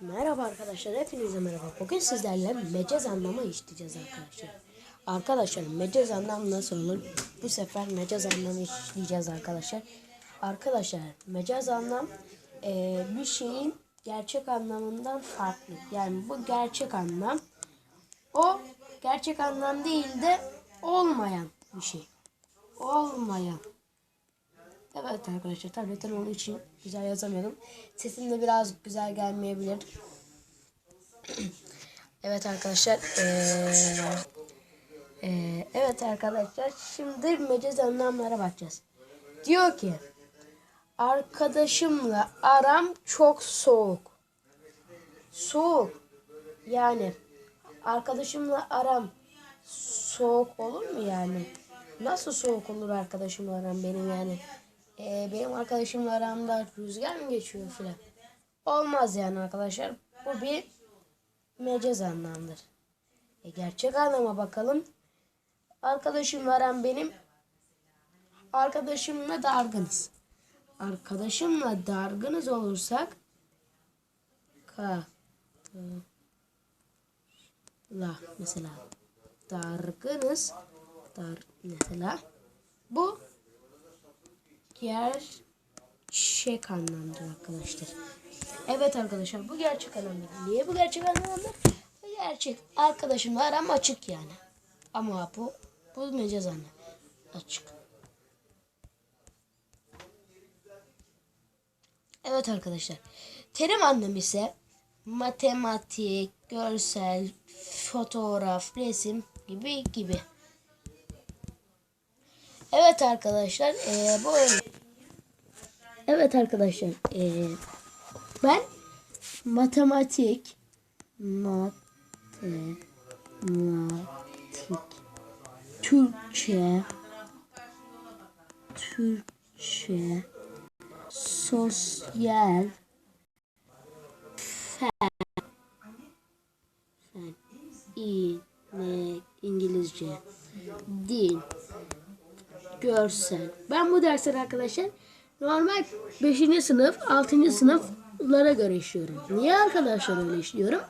Merhaba arkadaşlar, hepinize merhaba. Bugün sizlerle mecaz anlamı işleyeceğiz arkadaşlar. Arkadaşlar mecaz anlam nasıl olur? Bu sefer mecaz anlamı işleyeceğiz arkadaşlar. Arkadaşlar mecaz anlam eee, bir şeyin gerçek anlamından farklı. Yani bu gerçek anlam o gerçek anlam değil de olmayan bir şey. Olmayan. Evet arkadaşlar tabletim olduğu için güzel yazamıyorum. Sesim de biraz güzel gelmeyebilir. evet arkadaşlar. eee, eee, evet arkadaşlar. Şimdi mecaz anlamlara bakacağız. Diyor ki arkadaşımla aram çok soğuk. Soğuk. Yani arkadaşımla aram soğuk olur mu yani? Nasıl soğuk olur arkadaşımla aram benim yani? Ee, benim arkadaşımla aramda rüzgar mı geçiyor filan? Olmaz yani arkadaşlar. Bu bir mecaz anlamdır. E, gerçek anlama bakalım. Arkadaşımla aram benim arkadaşımla dargınız. Arkadaşımla dargınız olursak ka la mesela dargınız dar mesela bu gerçek anlamdır arkadaşlar. Evet arkadaşlar bu gerçek anlamdır. Niye bu gerçek anlamdır? Bu gerçek. Arkadaşımla aram açık yani. Ama bu bu mecaz anlam. Açık. Evet arkadaşlar. Terim anlamı ise matematik, görsel, fotoğraf, resim gibi gibi. Evet arkadaşlar, eee, bu. Evet arkadaşlar, eee, ben matematik, matematik, Türkçe, Türkçe, sosyal, fen, fen, İ- ne, İngilizce, din, görsel. Ben bu dersleri arkadaşlar normal 5. sınıf, 6. sınıflara göre işliyorum. Niye arkadaşlar öyle işliyorum?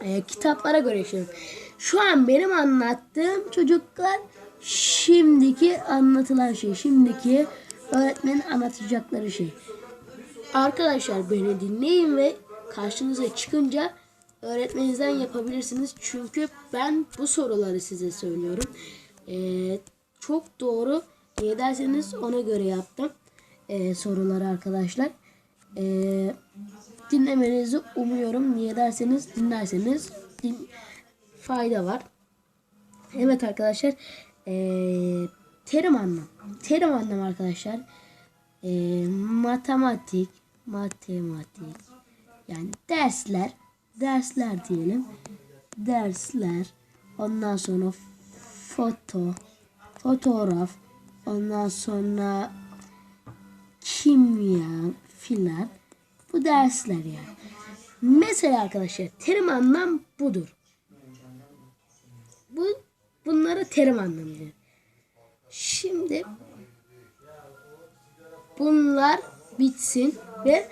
Ee, kitaplara göre işliyorum. Şu an benim anlattığım çocuklar şimdiki anlatılan şey, şimdiki öğretmenin anlatacakları şey. Arkadaşlar beni dinleyin ve karşınıza çıkınca öğretmeninizden yapabilirsiniz. Çünkü ben bu soruları size söylüyorum. Ee, çok doğru. Niye derseniz ona göre yaptım ee, soruları arkadaşlar. Ee, dinlemenizi umuyorum. Niye derseniz dinlerseniz din- fayda var. Evet arkadaşlar. Ee, terim anlam. Terim anlam arkadaşlar. Ee, matematik, matematik. Yani dersler, dersler diyelim. Dersler. Ondan sonra foto, fotoğraf. Ondan sonra kimya filan. Bu dersler yani. Mesela arkadaşlar terim anlam budur. Bu bunlara terim anlamı diyor. Şimdi bunlar bitsin ve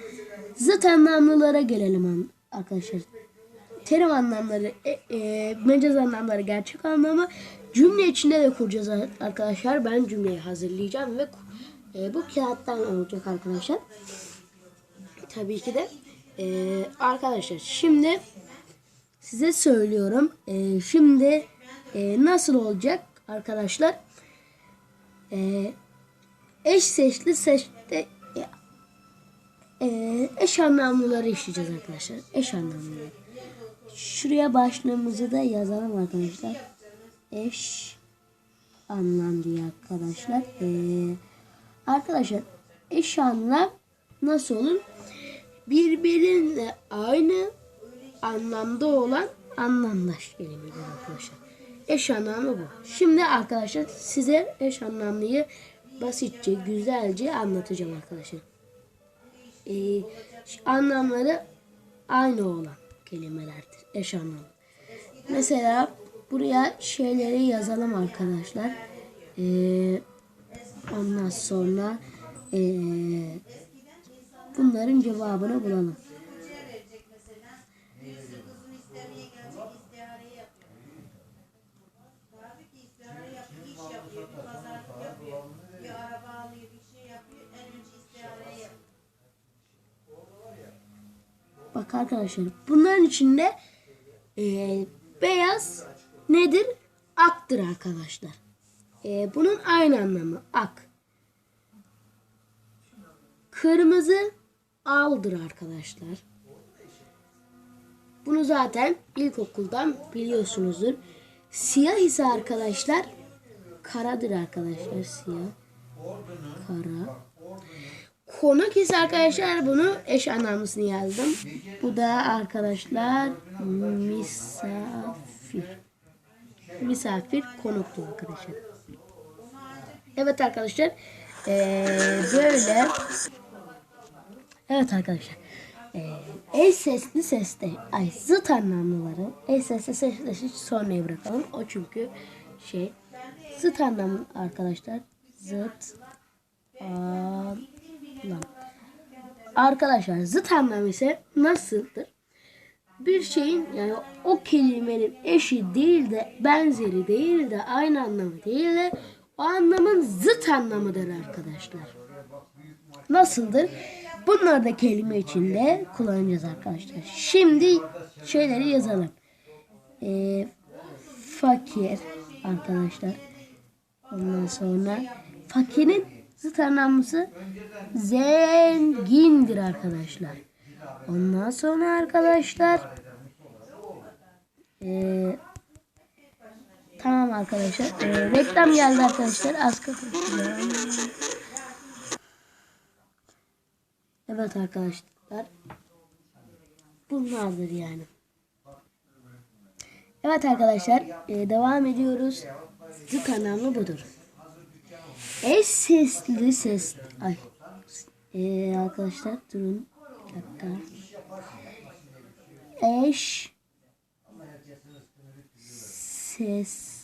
zıt anlamlılara gelelim arkadaşlar. Terim anlamları, e, e, mecaz anlamları, gerçek anlamı cümle içinde de kuracağız ar- arkadaşlar. Ben cümleyi hazırlayacağım ve e, bu kağıttan olacak arkadaşlar. Tabii ki de e, arkadaşlar şimdi size söylüyorum. E, şimdi e, nasıl olacak arkadaşlar? E, eş seçli seçti e, eş anlamlıları işleyeceğiz arkadaşlar. Eş anlamlıları. Şuraya başlığımızı da yazalım arkadaşlar. Eş anlam diye arkadaşlar. E, arkadaşlar eş anlam nasıl olur? Birbiriyle aynı anlamda olan anlamdaş kelimeler arkadaşlar. Eş anlamı bu. Şimdi arkadaşlar size eş anlamlıyı basitçe, güzelce anlatacağım arkadaşlar. Ee, anlamları aynı olan kelimelerdir. Eş anlamı. Mesela buraya şeyleri yazalım arkadaşlar. Ee, ondan sonra ee, bunların cevabını bulalım. Bak arkadaşlar bunların içinde e, beyaz nedir? Aktır arkadaşlar. E, bunun aynı anlamı ak. Kırmızı aldır arkadaşlar. Bunu zaten ilkokuldan biliyorsunuzdur. Siyah ise arkadaşlar karadır arkadaşlar siyah. Kara. Konak ise arkadaşlar bunu eş anlamlısını yazdım. Bu da arkadaşlar misafir. Misafir konuktu arkadaşlar. Evet arkadaşlar. Ee, böyle. Evet arkadaşlar. Ee, eş sesli sesli. Ay zıt anlamlıları. Eş sesli hiç sonraya bırakalım. O çünkü şey. Zıt anlamlı arkadaşlar. Zıt anlam. Arkadaşlar zıt anlam ise nasıldır? Bir şeyin yani o kelimenin eşi değil de benzeri değil de aynı anlamı değil de o anlamın zıt anlamıdır arkadaşlar. Nasıldır? Bunları da kelime içinde kullanacağız arkadaşlar. Şimdi şeyleri yazalım. Ee, fakir arkadaşlar. Ondan sonra fakirin zıt zengindir arkadaşlar. Ondan sonra arkadaşlar ee, tamam arkadaşlar ee, reklam geldi arkadaşlar az. Evet arkadaşlar bunlardır yani. Evet arkadaşlar ee, devam ediyoruz. Zıt budur. Eş sesli ses ay ee, arkadaşlar durun bir dakika. Eş sesli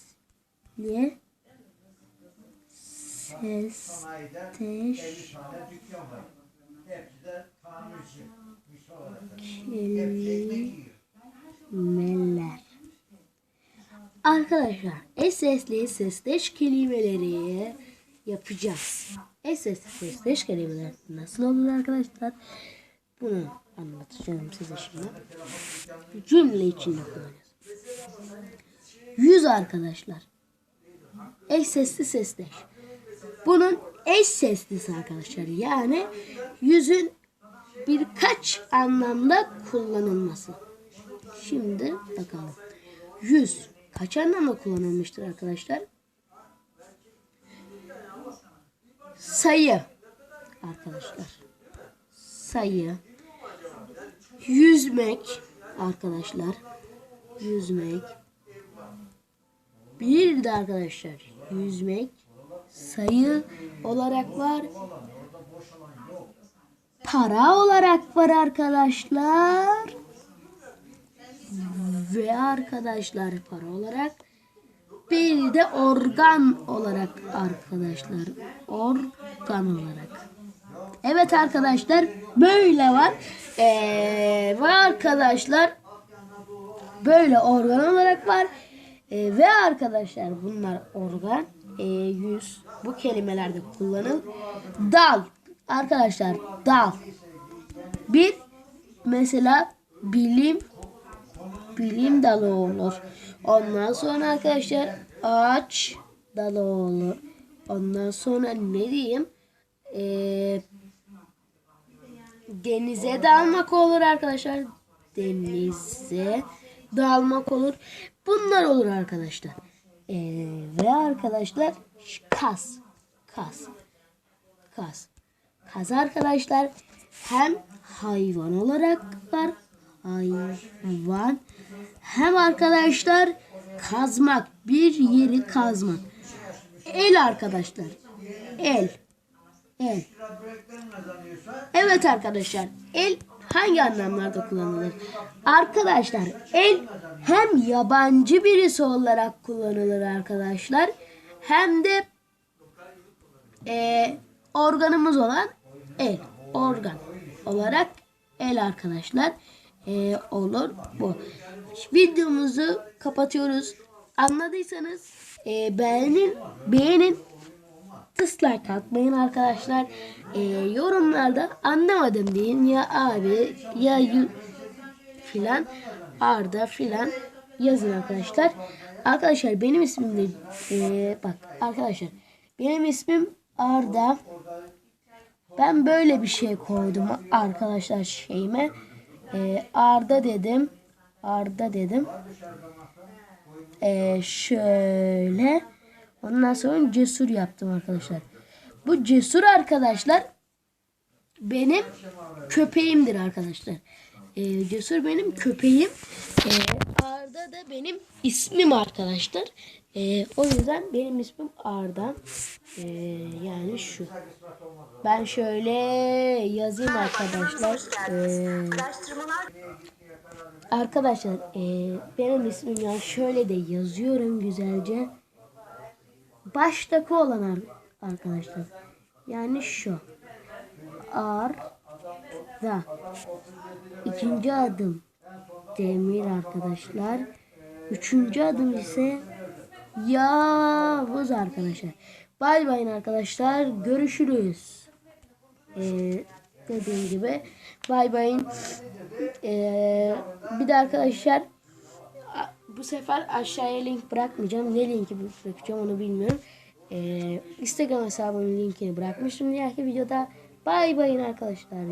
sesteş kelimeler. Arkadaşlar eş sesli sesteş kelimeleri yapacağız. Eş sesli kelimeler nasıl olur arkadaşlar? Bunu anlatacağım size şimdi. Cümle içinde kullanacağız. Yüz arkadaşlar. Eş sesli sesleş. Bunun eş seslisi arkadaşlar. Yani yüzün birkaç anlamda kullanılması. Şimdi bakalım. Yüz kaç anlamda kullanılmıştır arkadaşlar? Sayı arkadaşlar. Sayı. Yüzmek arkadaşlar. Yüzmek. Bir de arkadaşlar yüzmek sayı olarak var. Para olarak var arkadaşlar. Ve arkadaşlar para olarak bir de organ olarak arkadaşlar. Organ olarak. Evet arkadaşlar böyle var. Ee, ve arkadaşlar böyle organ olarak var. Ee, ve arkadaşlar bunlar organ. Ee, yüz bu kelimelerde kullanıl. Dal. Arkadaşlar dal. Bir mesela bilim bilim dalı olur. Ondan sonra arkadaşlar ağaç dalı olur. Ondan sonra ne diyeyim? Ee, denize dalmak olur arkadaşlar. Denize dalmak olur. Bunlar olur arkadaşlar. Ee, ve arkadaşlar kas. Kas. Kas. Kas arkadaşlar hem hayvan olarak var. Hayvan. Hem arkadaşlar kazmak. Bir yeri kazmak. El arkadaşlar. El. El. Evet arkadaşlar. El hangi anlamlarda kullanılır? Arkadaşlar el hem yabancı birisi olarak kullanılır arkadaşlar. Hem de e, organımız olan el. Organ olarak el arkadaşlar. E, olur bu. Videomuzu kapatıyoruz. Anladıysanız e, beğenin, beğenin dislike atmayın arkadaşlar. Ee, yorumlarda anlamadım deyin ya abi ya filan Arda filan yazın arkadaşlar. Arkadaşlar benim ismim de e, bak arkadaşlar benim ismim Arda. Ben böyle bir şey koydum arkadaşlar şeyime. E, Arda dedim. Arda dedim. E, şöyle. Ondan sonra cesur yaptım arkadaşlar. Bu cesur arkadaşlar benim köpeğimdir arkadaşlar. Ee, Cesur benim köpeğim. Ee, Arda da benim ismim arkadaşlar. Ee, o yüzden benim ismim Arda. Ee, yani şu. Ben şöyle yazayım arkadaşlar. Ee, arkadaşlar ee, benim ismim yani şöyle de yazıyorum güzelce. Baştaki olan ar- arkadaşlar. Yani şu. Arda. İkinci adım Demir arkadaşlar. Üçüncü adım ise Yavuz arkadaşlar. Bay bay arkadaşlar. Görüşürüz. Ee, dediğim gibi bay bay. Ee, bir de arkadaşlar bu sefer aşağıya link bırakmayacağım. Ne linki bırakacağım onu bilmiyorum. Ee, Instagram hesabımın linkini bırakmıştım diğerki videoda. Bay bay arkadaşlar.